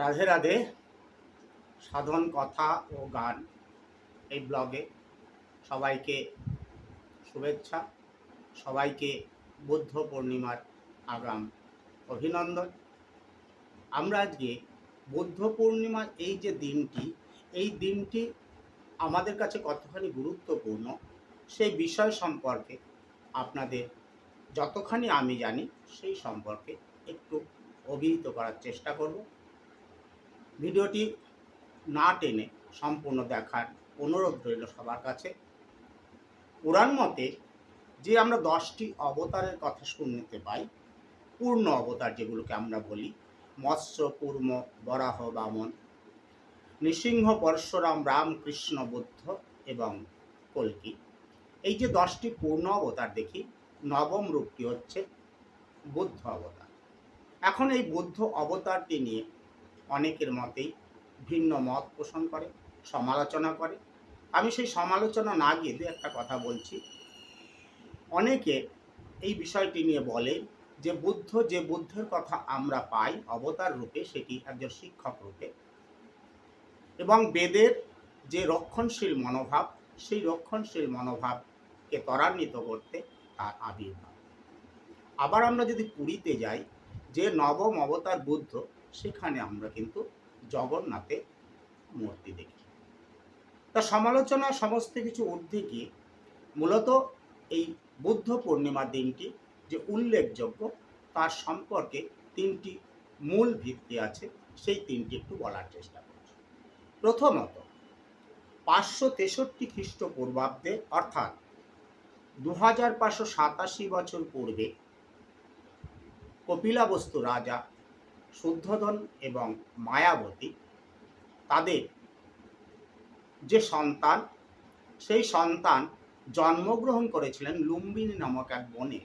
রাধে রাধে। সাধন, কথা ও গান এই ব্লগে সবাইকে শুভেচ্ছা, সবাইকে বুদ্ধ পূর্ণিমার আগাম অভিনন্দন। আমরা আজকে বুদ্ধ পূর্ণিমার এই যে দিনটি, এই দিনটি আমাদের কাছে কতখানি গুরুত্বপূর্ণ সেই বিষয় সম্পর্কে আপনাদের যতখানি আমি জানি সেই সম্পর্কে একটু অভিহিত করার চেষ্টা করব। ভিডিওটি না টেনে সম্পূর্ণ দেখার অনুরোধ রইল সবার কাছে। পুরাণ মতে যে আমরা দশটি অবতারের কথা শুনতে পাই, পূর্ণ অবতার যেগুলোকে আমরা বলি, মৎস্য, কুর্ম, বরাহ, বামন, নৃসিংহ, পরশুরাম রাম কৃষ্ণ বুদ্ধ এবং কল্কি। এই যে দশটি পূর্ণ অবতার দেখি, নবম রূপটি হচ্ছে বুদ্ধ অবতার। এখন এই বুদ্ধ অবতারটি নিয়ে অনেকের মতেই ভিন্ন মত পোষণ করে, সমালোচনা করে। আমি সেই সমালোচনা না গিয়ে দু একটা কথা বলছি। অনেকে এই বিষয়টি নিয়ে বলে যে, বুদ্ধ যে বুদ্ধের কথা আমরা পাই, অবতার রূপে সেটি একজন শিক্ষক রূপে। এবং বেদের যে রক্ষণশীল মনোভাব, সেই রক্ষণশীল মনোভাবকে ত্বরান্বিত করতে তার আবির্ভাব। আবার আমরা যদি পুরীতে যাই, যে নবম অবতার বুদ্ধ সেখানে আমরা কিন্তু জগন্নাথের মূর্তি দেখি। তা সমালোচনা সমস্ত কিছু ঊর্ধ্বে গিয়ে মূলত এই বুদ্ধ পূর্ণিমার দিনটি যে উল্লেখযোগ্য তার সম্পর্কে তিনটি মূল ভিত্তি আছে, সেই তিনটি একটু বলার চেষ্টা করছি। প্রথমত, পাঁচশো তেষট্টি খ্রিস্টপূর্বাব্দে, অর্থাৎ দু হাজার পাঁচশো সাতাশি বছর পূর্বে কপিলাবস্তু রাজা শুদ্ধোধন এবং মায়াবতী, তাদের যে সন্তান, সেই সন্তান জন্মগ্রহণ করেছিলেন লুম্বিনী নামক এক বনে।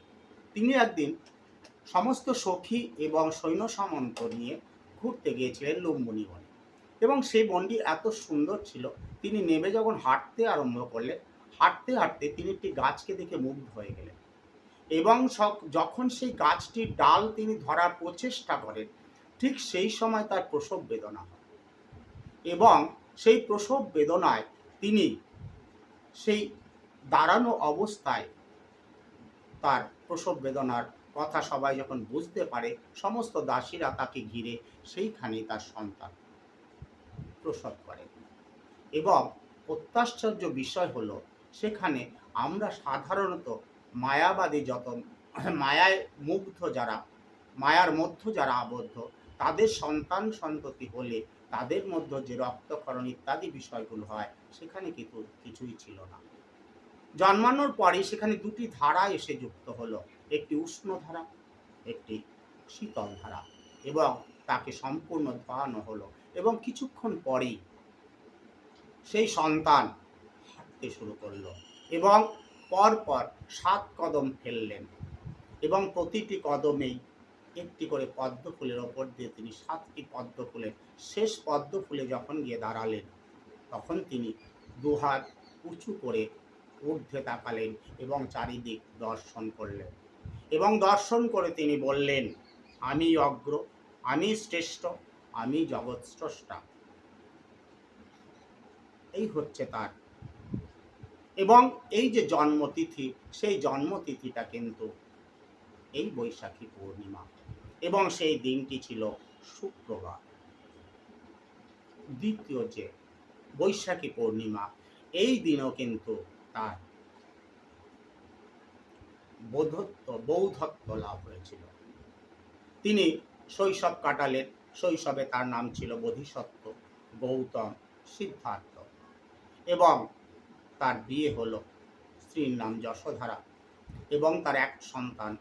তিনি একদিন সমস্ত সখী এবং সৈন্য সামন্ত নিয়ে ঘুরতে গিয়েছিলেন লুম্বিনী বনে এবং সেই বনটি এত সুন্দর ছিল, তিনি নেমে যখন হাঁটতে আরম্ভ করলেন, হাঁটতে হাঁটতে তিনি একটি গাছকে দেখে মুগ্ধ হয়ে গেলেন এবং যখন সেই গাছটির ডাল তিনি ধরার প্রচেষ্টা করেন ঠিক সেই সময় তার প্রসব বেদনা হয়। এবং সেই প্রসব বেদনায় তিনি সেই দাঁড়ানো অবস্থায় তার প্রসব বেদনার কথা সবাই যখন বুঝতে পারে, সমস্ত দাসীরা তাকে ঘিরে সেইখানেই তার সন্তান প্রসব করে। এবং অত্যাশ্চর্য বিষয় হলো, সেখানে আমরা সাধারণত মায়াবাদী যত মায়ায় মুগ্ধ যারা, মায়ার মধ্য যারা আবদ্ধ তাদের সন্তান সন্ততি হলে তাদের মধ্যে যে রক্তক্ষরণ ইত্যাদি বিষয়গুলো হয়, সেখানে কিন্তু কিছুই ছিল না। জন্মানোর পরে সেখানে দুটি ধারা এসে যুক্ত হলো। একটি উষ্ণ ধারা, একটি শীতল ধারা এবং তাকে সম্পূর্ণ ধোয়ানো হলো এবং কিছুক্ষণ পরেই সেই সন্তান হাঁটতে শুরু করল এবং পরপর সাত কদম ফেললেন এবং প্রতিটি কদমেই একটি করে পদ্ম ফুলের ওপর দিয়ে তিনি সাতটি পদ্ম ফুলের শেষ পদ্ম ফুলে যখন গিয়ে দাঁড়ালেন, তখন তিনি দুহাত উঁচু করে ঊর্ধ্বে তাকালেন এবং চারিদিক দর্শন করলেন। এবং দর্শন করে তিনি বললেন, আমি অগ্র, আমি শ্রেষ্ঠ, আমি জগৎ স্রষ্টা। এই হচ্ছে তার। এবং এই যে জন্মতিথি, সেই জন্মতিথিটা কিন্তু এই বৈশাখী পূর্ণিমা। এবং সেই দিনটি ছিল শুক্রবার। দ্বিতীয় যে বৈশাখী পূর্ণিমা, এই দিনও কিন্তু তার বোধত্ব, বৌদ্ধত্ব লাভ হয়েছিল। তিনি শৈশব কাটালেন। শৈশবে তার নাম ছিল বোধিসত্ত্ব, গৌতম সিদ্ধার্থ এবং তার বিয়ে হলো স্ত্রীর নাম যশোধারা এবং তার এক সন্তান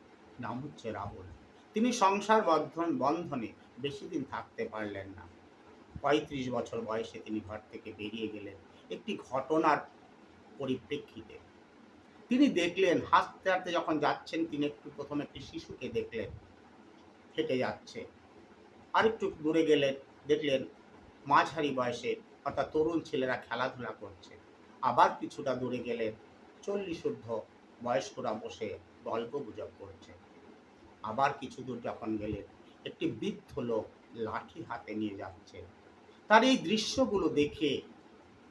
নাম হচ্ছে রাহুল তিনি সংসার বন্ধন, বন্ধনে বেশি দিন থাকতে পারলেন না। পঁয়ত্রিশ বছর বয়সে তিনি ঘর থেকে বেরিয়ে গেলেন একটি ঘটনার পরিপ্রেক্ষিতে। তিনি দেখলেন হাসতে হাসতে যখন যাচ্ছেন, তিনি একটু প্রথম একটি শিশুকে দেখলেন, হেঁটে যাচ্ছে। আরেকটু দূরে গেলেন, দেখলেন মাঝারি বয়সে অর্থাৎ তরুণ ছেলেরা খেলাধুলা করছে। আবার কিছুটা দূরে গেলেন, চল্লিশ ঊর্ধ্ব বয়স্করা বসে গল্প গুজব করছে। আবার কিছু দূর যখন গেলেন একটি বৃদ্ধ লোক লাঠি হাতে নিয়ে যাচ্ছে। তার এই দৃশ্যগুলো দেখে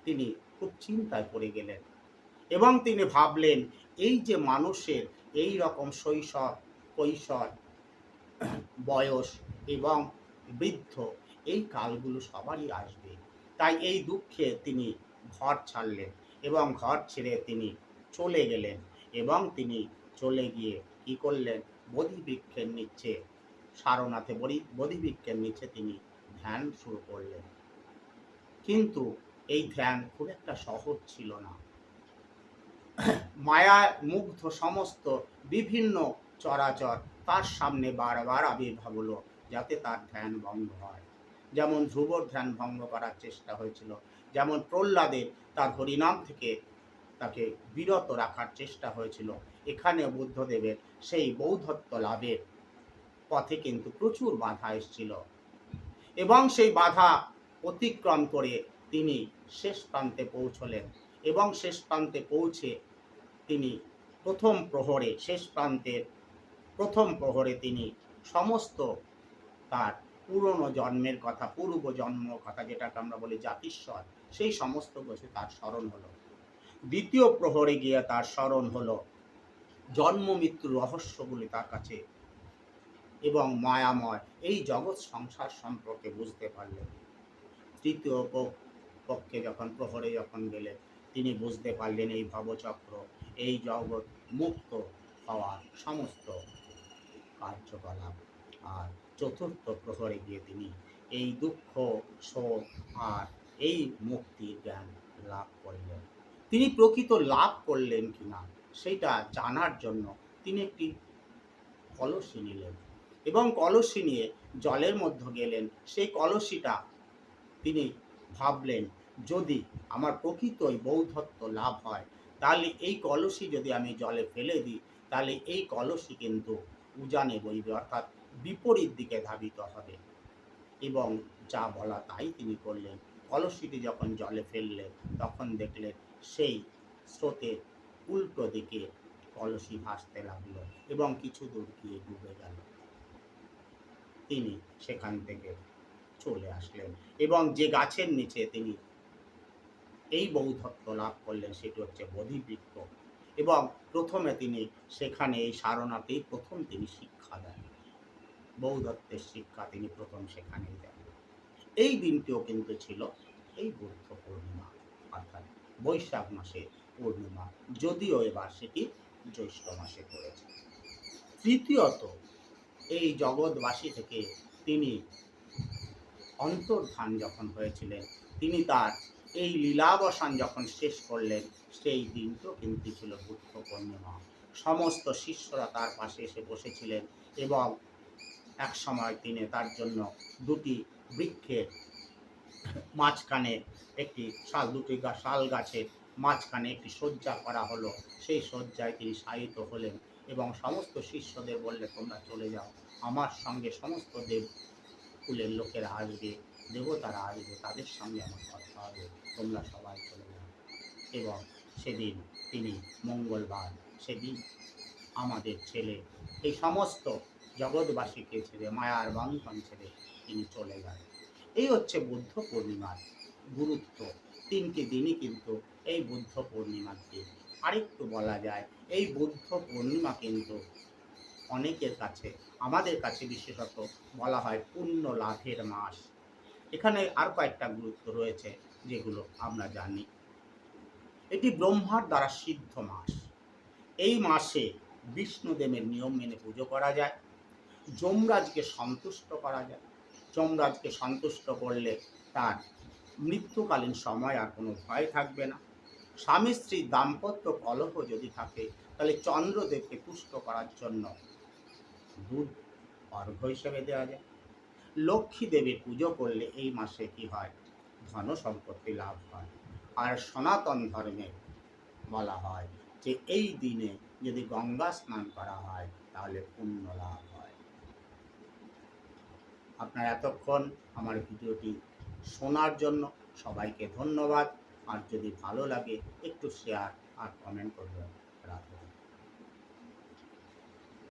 তিনি খুব চিন্তায় পড়ে গেলেন এবং তিনি ভাবলেন, এই যে মানুষের এই রকম শৈশব, কৈশোর, বয়স এবং বৃদ্ধ, এই কালগুলো সবারই আসবে। তাই এই দুঃখে তিনি ঘর ছাড়লেন এবং ঘর ছেড়ে তিনি চলে গেলেন এবং তিনি চলে গিয়ে কি করলেন? বোধিবৃক্ষের নিচে সারনাথে বড়ি বোধিবৃক্ষের নিচে তিনি ধ্যান শুরু করলেন। কিন্তু এই ধ্যান খুব একটা সহজ ছিল না। মায়া মুগ্ধ সমস্ত বিভিন্ন চরাচর তার সামনে বারবার আবির্ভাব হলো যাতে তার ধ্যান ভঙ্গ হয়। যেমন ধ্রুবর ধ্যান ভঙ্গ করার চেষ্টা হয়েছিল, যেমন প্রহ্লাদের তার হরিনাম থেকে তাকে বিরত রাখার চেষ্টা হয়েছিল এখানে বুদ্ধদেবের সেই বৌদ্ধত্ব লাভের পথে কিন্তু প্রচুর বাধা এসেছিল। এবং সেই বাধা অতিক্রম করে তিনি শেষ প্রান্তে পৌঁছলেন এবং শেষ প্রান্তে পৌঁছে তিনি প্রথম প্রহরে, শেষ প্রান্তের প্রথম প্রহরে তিনি সমস্ত তার পুরনো জন্মের কথা, পূর্ব জন্ম কথা যেটাকে আমরা বলি জাতিস্বর, সেই সমস্ত কিছু তার স্মরণ হলো। দ্বিতীয় প্রহরে গিয়ে তার স্মরণ হলো জন্ম মৃত্যুর রহস্যগুলি তার কাছে এবং মায়াময়। এই জগৎ সংসার সম্পর্কে বুঝতে পারলেন। তৃতীয় পক্ষে যখন প্রহরে যখন গেলেন, তিনি বুঝতে পারলেন এই ভবচক্র, এই জগৎ মুক্ত হওয়ার সমস্ত কার্যকলাপ। আর চতুর্থ প্রহরে গিয়ে তিনি এই দুঃখ, শোক আর এই মুক্তির জ্ঞান লাভ করলেন। তিনি প্রকৃত লাভ করলেন কিনা? সেটা জানার জন্য তিনি একটি কলসি নিলেন এবং কলসি নিয়ে জলের মধ্যে গেলেন। সেই কলসিটা তিনি ভাবলেন, যদি আমার প্রকৃতই বৌদ্ধত্ব লাভ হয়, তাহলে এই কলসি যদি আমি জলে ফেলে দিই, তাহলে এই কলসি কিন্তু উজানে বইবে, অর্থাৎ বিপরীত দিকে ধাবিত হবে। এবং যা বলা তাই তিনি করলেন। কলসিটি যখন জলে ফেললেন, তখন দেখলেন সেই স্রোতের উল্টো দিকে কলসি ভাসতে লাগল এবং কিছু দূর গিয়ে ডুবে গেল। তিনি সেখান থেকে চলে আসলেন এবং যে গাছের নিচে তিনি এই বৌদ্ধত্ব লাভ করলেন সেটি হচ্ছে বোধিবৃক্ষ এবং প্রথমে তিনি সেখানে এই সারণাতেই প্রথম তিনি শিক্ষা দেন। বৌদ্ধত্বের শিক্ষা তিনি প্রথম সেখানেই দেন। এই দিনটিও কিন্তু ছিল এই বুদ্ধ পূর্ণিমা, অর্থাৎ বৈশাখ মাসে পূর্ণিমা, যদিও এবার সেটি জ্যৈষ্ঠ মাসে পড়েছে। তৃতীয়ত, এই জগৎবাসী থেকে তিনি অন্তর্ধান যখন হয়েছিলেন, তিনি তার এই লীলাবসান যখন শেষ করলেন, সেই দিনটিও কিন্তু ছিল বুদ্ধ পূর্ণিমা। সমস্ত শিষ্যরা তার পাশে এসে বসেছিলেন এবং এক সময় তিনি তার জন্য দুটি বৃক্ষের মাঝখানে একটি শাল, দুটি শাল গাছের মাঝখানে একটি শয্যা করা হলো। সেই শয্যায় তিনি শায়িত হলেন এবং সমস্ত শিষ্যদের বললে, তোমরা চলে যাও। আমার সঙ্গে সমস্ত দেব কুলের লোকেরা আসবে। দেবতারা আসবে। তাদের সঙ্গে আমার কথা হবে। তোমরা সবাই চলে যাও। এবং সেদিন তিনি মঙ্গলবার, সেদিন আমাদের ছেলে, এই সমস্ত জগৎবাসীকে ছেড়ে, মায়ার বন্ধন ছেড়ে তিনি চলে যান এই হচ্ছে বুদ্ধ পূর্ণিমার গুরুত্ব। তিনটি দিনই কিন্তু এই বুদ্ধ পূর্ণিমার দিন আরেকটু বলা যায়, এই বুদ্ধ পূর্ণিমা কিন্তু অনেকের কাছে, আমাদের কাছে বিশেষত বলা হয় পুণ্য লাভের মাস। এখানে আর কয়েকটা গুরুত্ব রয়েছে যেগুলো আমরা জানি। এটি ব্রহ্মার দ্বারা সিদ্ধ মাস। এই মাসে বিষ্ণুদেবের নিয়ম মেনে পুজো করা যায়, যমরাজকে সন্তুষ্ট করা যায়। যমরাজকে সন্তুষ্ট করলে তার মৃত্যুকালীন সময় আর কোনো ভয় থাকবে না। স্বামী স্ত্রীর দাম্পত্য কলহ যদি থাকে, তাহলে চন্দ্রদেবকে তুষ্ট করার জন্য দুধ অর্ঘ্য হিসেবে দেওয়া যায়। লক্ষ্মী দেবীর পুজো করলে এই মাসে কি হয়? ধন সম্পত্তি লাভ হয়। আর সনাতন ধর্মে বলা হয় যে, এই দিনে যদি গঙ্গা স্নান করা হয়, তাহলে পুণ্য লাভ হয়। আপনার এতক্ষণ আমার ভিডিওটি শোনার জন্য সবাইকে ধন্যবাদ। আর যদি ভালো লাগে একটু শেয়ার আর কমেন্ট করবেন। রাখবেন